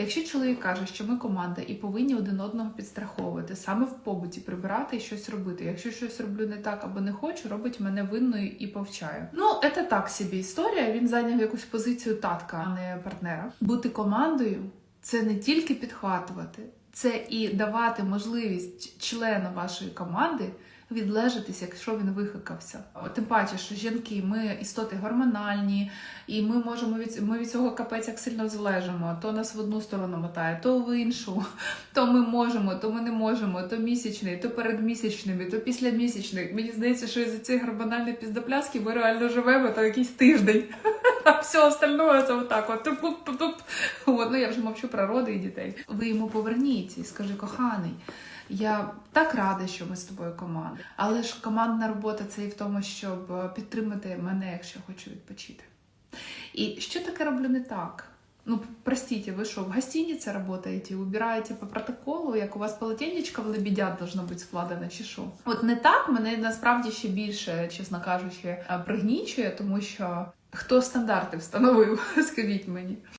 Якщо чоловік каже, що ми команда і повинні один одного підстраховувати, саме в побуті прибирати і щось робити. Якщо щось роблю не так або не хочу, робить мене винною і повчає. Ну, це так собі історія. Він зайняв якусь позицію татка, а не партнера. Бути командою це не тільки підхватувати, це і давати можливість члену вашої команди відлежатись, якщо він вихикався. Тим паче, що жінки, ми істоти гормональні, і ми можемо від ми від цього капець як сильно залежимо. То нас в одну сторону мотає, то в іншу. То ми можемо, то ми не можемо, то місячний, то передмісячними, то післямісячний. Мені здається, що із цієї гормональної піздопляски ми реально живемо там якийсь тиждень. А все остальное це отак. От туп-туп-туп. От, ну я вже мовчу про роди і дітей. Ви йому поверніться і скажи, коханий. Я так рада, що ми з тобою команда. Але ж командна робота це і в тому, щоб е, підтримати мене, якщо хочу відпочити. І що таке роблю не так? Ну, простите, ви що, в гостинице работаете, убираете по протоколу, як у вас полотенечко в лебедя должно бути складено, чи що? От не так мене насправді ще більше, чесно кажучи, е, пригнічує, тому що хто стандарти встановив, скажіть мені.